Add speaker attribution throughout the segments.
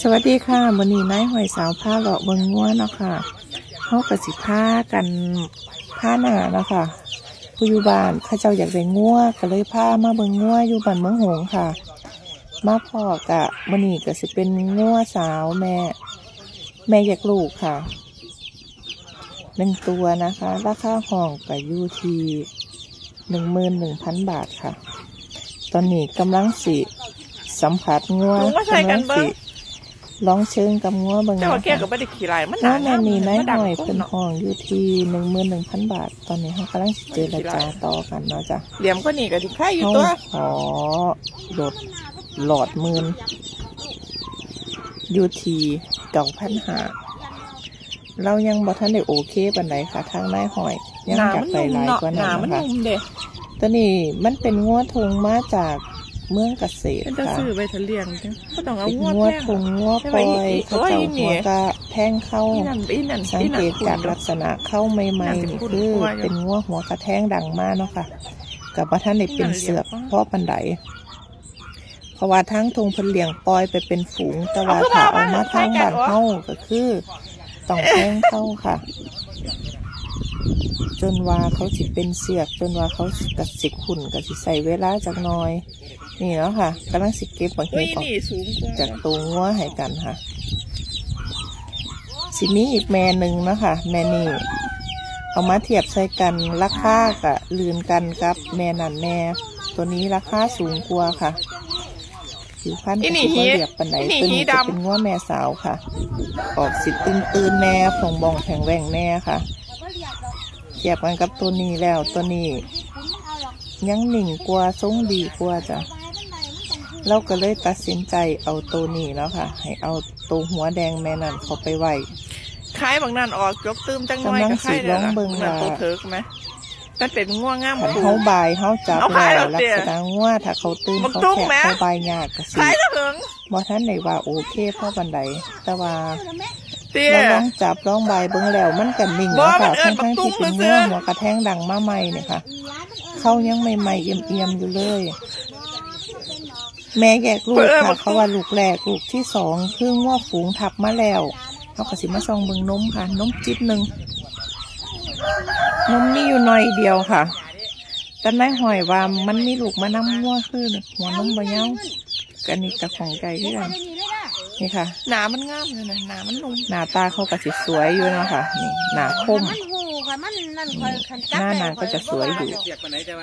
Speaker 1: สวัสดีค่ะวันนี้นายหอยสาวผ้าเลาะเบิงงัวเนาะค่ะเขากระสิผ้ากันผ้าหนาเนาะค่ะผู้อยู่บ้านข้าเจ้าอยากได้งัวก็เลยผ้ามาเบิงงัวอยู่บ้านเมืองหงค่ะ มาพอกะวันนี้ก็สิเป็นงัวสาวแม่ แม่อยากลูกค่ะหนึ่งตัวนะคะ ราคาห้องกับยูทีหนึ่งหมื่นหนึ่งพันบาทค่ะ ตอนนี้กำลังสิ สัมผัสงัว
Speaker 2: ลุงว่าใส่กัน
Speaker 1: กำลัง
Speaker 2: เบิ่
Speaker 1: สิ
Speaker 2: ง
Speaker 1: ลองเชิงกับงัวเบาง
Speaker 2: เจ้า
Speaker 1: นะ
Speaker 2: ว่าแก
Speaker 1: คะ
Speaker 2: ก็ไม่ได้ขี่ลายมัน
Speaker 1: น้าแม่นี่น้อย
Speaker 2: มั
Speaker 1: ห
Speaker 2: ดัง
Speaker 1: น่อย
Speaker 2: กุ้
Speaker 1: เป็น
Speaker 2: งเนาะ
Speaker 1: ห้องอยู่ที่หนึ่งหมื่นหนึ่งพันบาท ตอนนี้เขากำลังสิเจรจาต่อกันเนาะจ้ะ
Speaker 2: เหลี่ยมก็นี่ก็ที่ไข่อยู่
Speaker 1: เขา
Speaker 2: ตัว
Speaker 1: ขอลดหลอดหมื่นอยู่ที่เก่าพันหาเรายังบ่ทันได้โอเคปันไหนค่ะทางนายหอยยัง
Speaker 2: หนา
Speaker 1: อยาก
Speaker 2: มัน
Speaker 1: ไป
Speaker 2: นุ่ม
Speaker 1: หลาย
Speaker 2: เนาะ
Speaker 1: กว่า
Speaker 2: ห
Speaker 1: นั้
Speaker 2: นานมัน
Speaker 1: นะคะ
Speaker 2: นุ่มเด้
Speaker 1: ตัวนี้มันเป็นงัวทงมาจาก เมืองเกษตร
Speaker 2: เป็นจะ
Speaker 1: ค่ะ
Speaker 2: ซื้อไปทะเลียงจังก็ต้องเอา
Speaker 1: เป็น
Speaker 2: งวด
Speaker 1: งัว
Speaker 2: แพง
Speaker 1: ทงงัวปล่อย
Speaker 2: โอ้
Speaker 1: เขา
Speaker 2: ย
Speaker 1: เจ้า
Speaker 2: อีนี่
Speaker 1: หัวกะแทงเข้า
Speaker 2: อีนั่นอีนั่น
Speaker 1: สัง
Speaker 2: อี
Speaker 1: เก
Speaker 2: นั่น
Speaker 1: ตจากลักษณะเข้าใหม่ๆนี่คือ เป็นงัวหัวกระแทงดังมากเนาะค่ะกับว่าท่านได้เป็นเสือกเพราะปันไดเพราะว่าทั้งทงเพนเลียงปล่อยไปเป็นฝูงแต่ว่าถ้าเอามาทางบ้านเข้าก็คือ ต้องแทงเข้าค่ะ จนว่าเขาสิเป็นเสือก จนว่าเขากัดสิขุ่นกับสิใส่เวลาจากหน้อย นี่เนาะค่ะกำลังสิเก็บบาง
Speaker 2: เฮ้
Speaker 1: ที
Speaker 2: ย
Speaker 1: ของ
Speaker 2: นี่สูงกว่า
Speaker 1: จากตัวงัวให้กันค่ะ สิมีอีกแม่หนึ่งเนาะคะแม่นี่เอามาเทียบใส่กันราคากับลืนกันกับแม่นันแม่ ตัวนี้ราคาสูงกว่าค่ะผิวพันธุ์ก็สิบ่เรียบปันไหนตัวนี้จะเป็นงัวแม่สาวค่ะ ออกสิตื่นตื่นๆแน่ผงบองแข็งแรงแน่ค่ะ เทียบกันกับตัวนี้แล้วตัวนี้ยังหนิ่งกว่าทรงดีกว่าจ้ะเราก็เลยตัดสินใจเอาตัวนี้แล้วค่ะ ให้เอาตัวหัวแดงแม่นั่นเขาไปไว้
Speaker 2: คล้ายบางนั่นออกยกตื้มจังน้อย
Speaker 1: กำลัง
Speaker 2: ก็ไข่
Speaker 1: สิลองเบิ่ง
Speaker 2: นั่น
Speaker 1: ว่า
Speaker 2: ตัวเถิกไหมมันเป็นง่วงง่าม
Speaker 1: เขาบายเขาจับ
Speaker 2: เอาขา
Speaker 1: แล้ว
Speaker 2: ลั
Speaker 1: กษณะว่าถ้าเขาตื่น
Speaker 2: บัก
Speaker 1: เขาแขก
Speaker 2: แม่
Speaker 1: เขาบายยากก็สิ
Speaker 2: คล้ายแล้วเถิง
Speaker 1: บ่ท่านไหนว่าโอเคพ่อบันไดแต่ว่า
Speaker 2: เตี้ย
Speaker 1: เราลองจับลองบายเบิ่งแล้วมันกันนิ่ง
Speaker 2: บ่
Speaker 1: แล้วค่ะ
Speaker 2: มันเอิ้
Speaker 1: ทั้
Speaker 2: น
Speaker 1: งทั้งๆที่
Speaker 2: บั
Speaker 1: เป็น
Speaker 2: กตุ้
Speaker 1: เนื้
Speaker 2: ง
Speaker 1: อ
Speaker 2: ซื่อ
Speaker 1: หัวกระแทงดังมาใหม่เนี่ยค่ะเขายังใหม่ๆเอี่ยมๆอยู่เลย แม่แยกลูก
Speaker 2: เปิด
Speaker 1: ค่ะ
Speaker 2: บักตุ้ง
Speaker 1: เขาว่าลูกแรกลูกที่สองคือง้อฝูงทับมาแล้วเขาก็สิมาซองเบิ่งนมค่ะนมจิบหนึ่งนมมีอยู่หน่อยเดียวค่ะแต่นายหอยว่ามันมีลูกมานำงัวคือหัวนมบ่ยาวกันนี่กับของใจที่กัน นี่ค่ะ
Speaker 2: หนามันงามเลยนะหนามันนุ่ม
Speaker 1: หน้าตาเขาก็สิสวยอยู่เนาะค่ะ นี่หน้าคม
Speaker 3: มันหูค่ะมันนั่นคอยคันจับ
Speaker 1: หน้านางก็จะสวยอยู่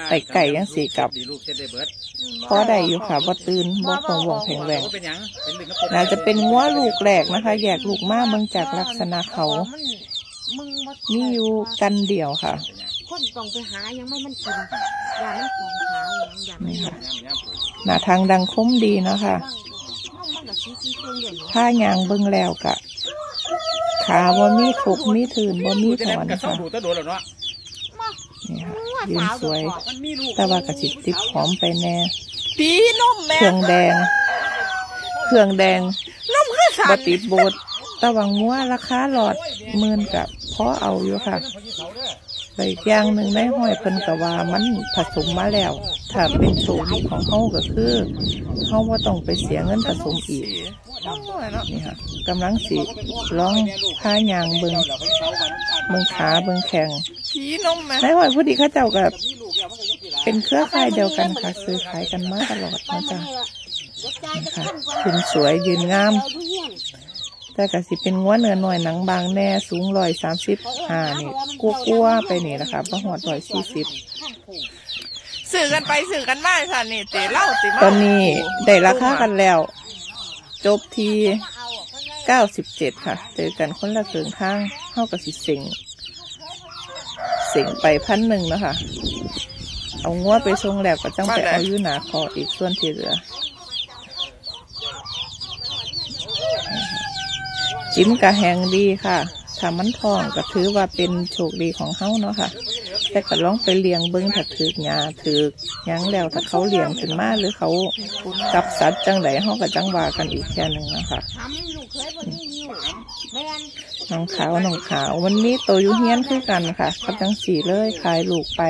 Speaker 4: ไก่
Speaker 1: ไก่ยังสีกับ
Speaker 4: ลูกเช็ดได้เบิด
Speaker 1: พอได้อยู่ค่ะบ่ตื่นบ่คงวงแข็งแรง
Speaker 4: ก็เป็นหยังเป็นหนึ่ง
Speaker 1: น่าจะเป็นงัวลูกแรกนะคะ แยกลูกมาเบิ่งจากลักษณะเขา
Speaker 3: มึงบ่
Speaker 1: มีอยู่กันเดียวค่ะ
Speaker 3: คนต้องไปหายังไม่มันกินยามันของขาวอย่าง
Speaker 1: นี่
Speaker 3: นี้
Speaker 1: ค่ะหน้าทางดังคมดีเนาะค่ะ ผ้ายางเบิ่งแล้วกะขาบ่มีขบมีถืนบ่มีถอน
Speaker 4: กระเซ้า
Speaker 1: ค่ะ
Speaker 4: ดูตะโดนแล้วเนาะ
Speaker 1: นี่ค่ะยืนสวย
Speaker 4: มันมีลูก
Speaker 1: แต่ว่ากะสิติดหอมไปแน่
Speaker 2: ปีนมแม่
Speaker 1: เครื่องแดง เครื่องแดง
Speaker 2: นมคือสั
Speaker 1: บ่
Speaker 2: น
Speaker 1: ติดโบดแตะวังมัวราคาหลอดหมื่นกับพอเอาอยู่ค่ะ ไปอีกอย่างหนึ่งในห้อยเพิ่นก็ว่ามันผสมมาแล้ว ถ้าเป็นโชคดีของเฮาก็คือเฮาบ่ต้องไปเสียเงินผสมอีก
Speaker 2: น้ำหน่อยเนาะ
Speaker 1: นี่ค่ะกำลังสิร้องผ้ายางเบิงเบิงขาเบิงแข่ง
Speaker 2: ปีนมแม่
Speaker 1: ในห้อยผู้ดีเข้าเจ้ากับเป็นเครือข่ายเดียวกันค่ะซื้อขายกันมาตลอดนะจ๊ะนี่ค่ะขึ้นสวยยืนงาม แต่ก็สิเป็นงัวเนื้อหน่อยหนังบางแน่สูงร้อยสามสิบห้านี่กัวกัวๆไปนี่นะคะประหอดร้อยสี่สิบ
Speaker 2: สื่อกันไปสื่อกันมาสันนี่เตะเล่าติมา
Speaker 1: ตอนนี้ได้ราคากันแล้ว จบที่เก้าสิบเจ็ดค่ะเจอกันคนละเกิงข้างเท่ากับสิเสิงเสิงไปพันหนึ่งนะคะเอางัวไปทรงแล้วก็จังไปเอาอยู่หนาคออีกส่วนที่เหลือ จิ้มกะแหงดีค่ะถ้ามันทองก็ถือว่าเป็นโชคดีของเฮาเนาะค่ะ แต่ก็ลองไปเลี้ยงเบิ้งถ้าถือกหญ้าถือกหยังแล้วถ้าเขาเลี้ยงขึ้นมาหรือเขากับสัตว์จังไดเฮาก็จังว่ากันอีกแค่หนึ่งนะคะ
Speaker 3: น้
Speaker 1: องขาวน้องขาววันนี้โตอยุเฮียนคือกันค่ะกับจังสีเลยขายลูกไป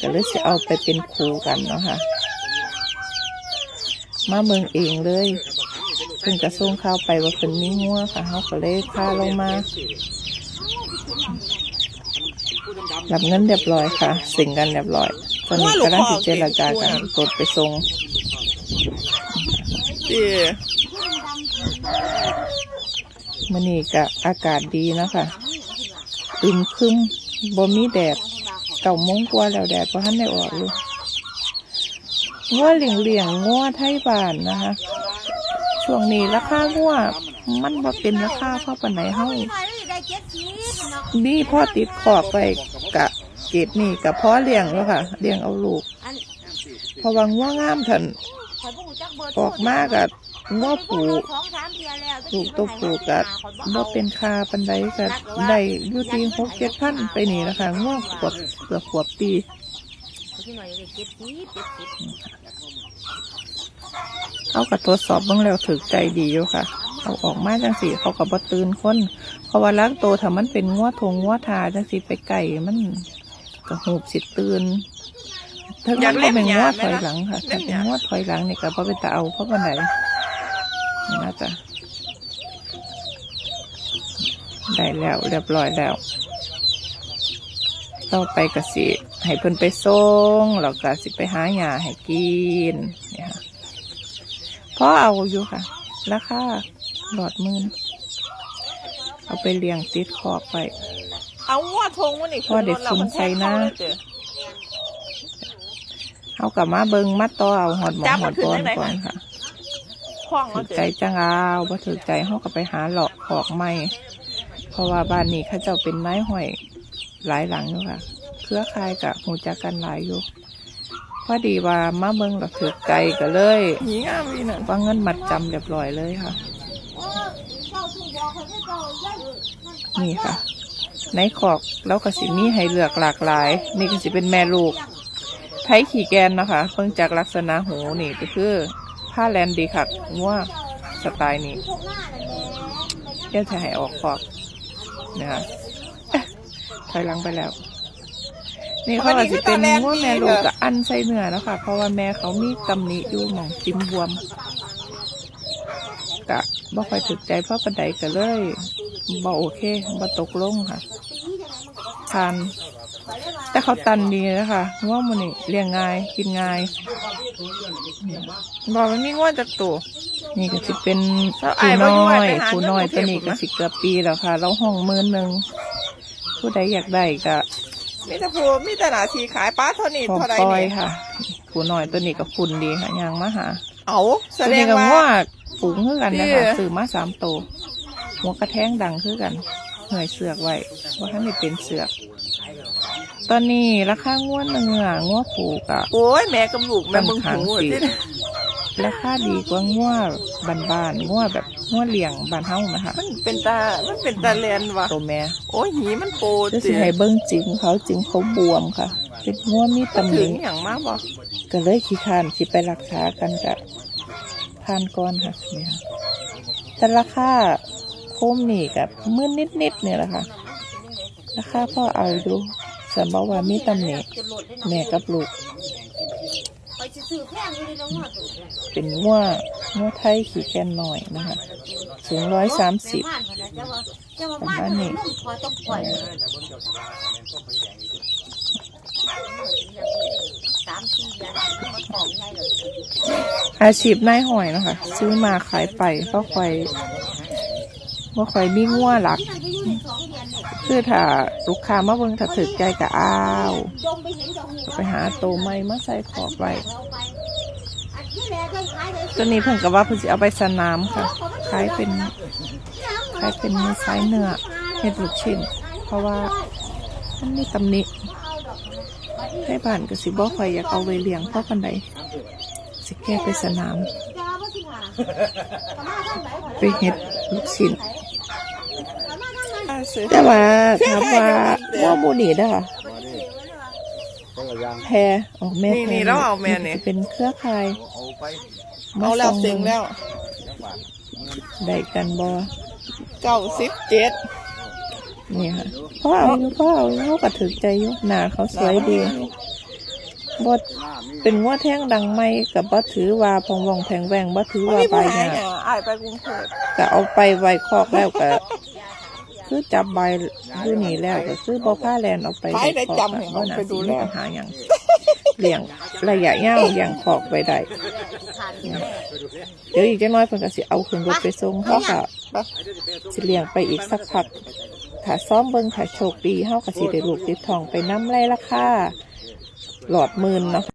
Speaker 1: ก็เลยจะเอาไปเป็นครูกันเนาะค่ะ มาเมืองเองเลย พิ่นกระส่งข่าวไปว่าเพิ่นมีงัวค่ะเขาก็เลยพาลงมารับเงินเรียบร้อยค่ะ สิ่งกันเรียบร้อยตอนนี้กำลังสิเจรจากันรถไปส่ง
Speaker 2: ดี
Speaker 1: มื้อนี้ก็อากาศดีเนาะคะอึมครึมบ่มีแดดเก้าโมงกว่าแล้วแดดบ่ทันได้ออกอยู่งัวเหลียงเหลียงงัวไทยบ้านนะคะ ช่วงนี้ราคางัวมันบ่เป็นราคาเพราปานไหนเฮาดีพ่อติดขอบไปกะเกตนี่กับพ่อเลี้ยงแล้วค่ะเลี้ยงเอาลูกเพราะว่างัวงามทันออกมากับงัวผูลูกตัวผูกับบ่เป็นคาปันไดกับได้ยู่ที่หกเจ็ดพันไปนี่นะคะงัวขวบเกือบขวบปี เขาก็ตรวจสอบเบื้องแล้วถือใจดีอยู่ค่ะ เอาออกมาจังสีเขาก็บ่ตื่นคนเพราะว่าล้างโตวถ้ามันเป็นงัวทงงัวทาจังสีไปไก่มันก็หูบสิตื่นถ้ามันบ่เป็นงัวถอยหลังค่ะถ้าเป็นงัวถอยหลังนี่ก็บ่เป็นตาเอาเพราะวันไหนนี่นะจ๊ะได้แล้วเรียบร้อยแล้ว ต่อไปก็สิ ให้เพิ่นไปส่งแล้วก็สิไปหาหญ้าให้กินเนี่ยค่ะ พอเอาอยู่ค่ะ ราคาหลอดหมื่นเอาไปเลี้ยงติดขอบไป
Speaker 2: เอางัวทงมันนี่
Speaker 1: พ่อเด็กคุ้มใจนะเอากลับมาเบิงมัดต่อเอาหอดหมอหอดบอลก่อนค่ะ
Speaker 2: คล้อง
Speaker 1: ถื
Speaker 2: เอา
Speaker 1: อ
Speaker 2: เจ
Speaker 1: ใจจังเอาบ่ถือใจเขาก็ไปหาหลอกขอกไม่เพราะว่าบ้านนี้เขาเจ้าเป็นไม้ห้อยหลายหลังอยู่ค่ะ เครือข่ายกับหูจักกันหลายอยู่ พอดีว่ามาเบิงหลักถือใจก็เลย
Speaker 2: หนีงามดีน่ะ
Speaker 1: ว่าเงินมัดจำเรียบร้อยเลยค่ะ นี่ค่ะ ในขอกแล้วก็สิมีให้เลือกหลากหลาย นี่ก็สิเป็นแม่ลูก ไทยขี่แกนนะคะเพิ่งจากลักษณะหูนี่ก็คือผ้าแลนดีค่ะงัวสไตล์นี้เดี๋ยวจะให้ออกขอกนะคะเอ๊ะถอยหลังไปแล้ว นี่เขาก็สิเป็นงัวแม่ลูกกับอันใส่เนื้อแล้วค่ะ เพราะว่าแม่เขามีตำหนิอยู่หมองจิ้มบวมกะบ่ค่อยถูกใจเพราะปันไดก็เลยบ่โอเคบ่ตกลงค่ะทานแต่เขาตันดีนะคะง่วงมันนี่เลี้ยงง่ายกินง่าย
Speaker 2: บอกมันมีงัวจากตัว
Speaker 1: นี่ก็สิเป็น
Speaker 2: แล้ว
Speaker 1: ผู้
Speaker 2: อ้ายบ่
Speaker 1: น้
Speaker 2: อยู่
Speaker 1: อ
Speaker 2: อ้าย
Speaker 1: ย
Speaker 2: ไปหา
Speaker 1: ผู้น้อย
Speaker 2: เงิน
Speaker 1: ตัวนี้
Speaker 2: กรุงเทพ
Speaker 1: ก็สิเกือบปีแล้วค่ะ เราห้องหมื่นหนึ่งผู้ใดอยากได้ก็
Speaker 2: มีแต่ผู้มีแต่หน้าที่ขายปลาเท่านี้
Speaker 1: พร้อม
Speaker 2: เท่าไร
Speaker 1: ปล่อย
Speaker 2: นี่
Speaker 1: ค่ะผู้น้อยตัวนี้ก็คุณดีค่ะยางมาหา
Speaker 2: เอาแส
Speaker 1: ตัว
Speaker 2: ด
Speaker 1: นี้
Speaker 2: ง
Speaker 1: ก็
Speaker 2: ว่า
Speaker 1: ง่วฝูงคือกันนะคะ
Speaker 2: เด้อ
Speaker 1: ซื้อมาสามตัวหัวกระแทงดังคือกันเหนื่อยเสือกไว้ว่าท่านนี่เป็นเสือก ตอนนี้ราคาง่วเนื้อง่วผูกอะ
Speaker 2: โอ้ยแม่กับลูกแม่มึงหู
Speaker 1: สิ
Speaker 2: ที่
Speaker 1: ราคาดีกว่าง่วบานๆง่วแบบง่วเลี้ยงบานเฮานะคะ
Speaker 2: มันเป็นตา มันเป็นตาเลียนว่ะ
Speaker 1: ตัวแม่
Speaker 2: โอ้ยหีมันโป
Speaker 1: จะสิ
Speaker 2: เจี
Speaker 1: ให้เบิ้งจริงเขาจริงเขาบวมค่ะ เป็นง่วมีตำห
Speaker 2: ถึ
Speaker 1: นิ
Speaker 2: งอย่างมากบอก
Speaker 1: ก็เลยขี้คร้านสิไปรักษากันกับทานก่อนค่ะนี่ค่ะแต่ราคาโคมนี่กับมื่นนิดๆเนี่ยแหละค่ะราคาพ่อเอาดูสมบอกว่ามีตำหนิแม่กับลูก
Speaker 3: ไปซื้อแพงอยู่ในน้องว่าตัว
Speaker 1: เป็นง่วง่วไทยขี่แกนหน่อยนะคะ สูงร้อยสามสิบ
Speaker 3: ประมาณนี้อา
Speaker 1: ชีพนายหอยนะคะซื้อมาขายไปก็ค่อยว่าค่อยมีง่วหลัก คือถ้าลูกค้ามาเบิ่งถ้าถึกใจก็อ้าว
Speaker 3: ไปเห็นดอกหู
Speaker 1: ไปหาโตไม้มาใส่ขอบไว้
Speaker 3: เราไปอันที่แรกก็ขายเลย
Speaker 1: ตัวนี้เพิ่นก็ว่าเพิ่นสิเอาไปสนามค่ะขายเป็นขายเป็นมือซ้ายเนื้อเฮ็ดลูกชิ้น เพราะว่ามันมีตำหนิให้บ้านก็สิบ่ค่อยอยากเอาไว้เลี้ยงเพราะปานใดสิแก้ไปสนามไปเฮ็ดลูกชิ้น
Speaker 2: ซื้อ
Speaker 1: แต่ว่าถามว่าว่าหมูนี่เด้อค่ะแพรออกแม่
Speaker 2: นี่
Speaker 1: แพร
Speaker 2: นี่แล้วเอาแม่นี่
Speaker 1: จะเป็นเครือข่าย
Speaker 2: เอาแล้ว
Speaker 1: ส่
Speaker 2: เสียงแล้ว
Speaker 1: ได้กันบ่
Speaker 2: เก้าสิบเจ็ด
Speaker 1: นี่ค่ะพ่อเอาอยู่พ่อเอาอยู่เขาก็ถึกใจอยู่หน้าเขาสวยดีบ่เป็นว่าแท่งดังไหมกับบ่ถือว่าพองวองแพงแวงบ่ถือว่า
Speaker 2: ไม่
Speaker 1: ใบ
Speaker 2: ไป
Speaker 1: ห
Speaker 2: หา
Speaker 1: น้า
Speaker 2: หยาอายไปกรุงเทพ
Speaker 1: ก็เอาไปไว้คอกแล้วก็ คือจับใบอยู่นี่แล้วก็คือบ่ผ้าแลนเอาไป
Speaker 2: ไป
Speaker 1: ไว้
Speaker 2: ได้จำให้เขา
Speaker 1: น่า
Speaker 2: ไป
Speaker 1: สิ
Speaker 2: ดู
Speaker 1: มี
Speaker 2: แล
Speaker 1: หาหยังเลี้ยงระยะยาวเลี้ยงคอกไว้ได้เดี๋ยวอีกจักหน้อยเพิ่นก็สิเอาขึ้นรถไปส่งเฮาก็สิเลี้ยงไปอีกสักพักถ้าซ้อมเบิ่งถ้าโชคดีเฮาก็สิได้ลูกติดทองไปน้ำไรราคาหลอดหมื่นเนาะ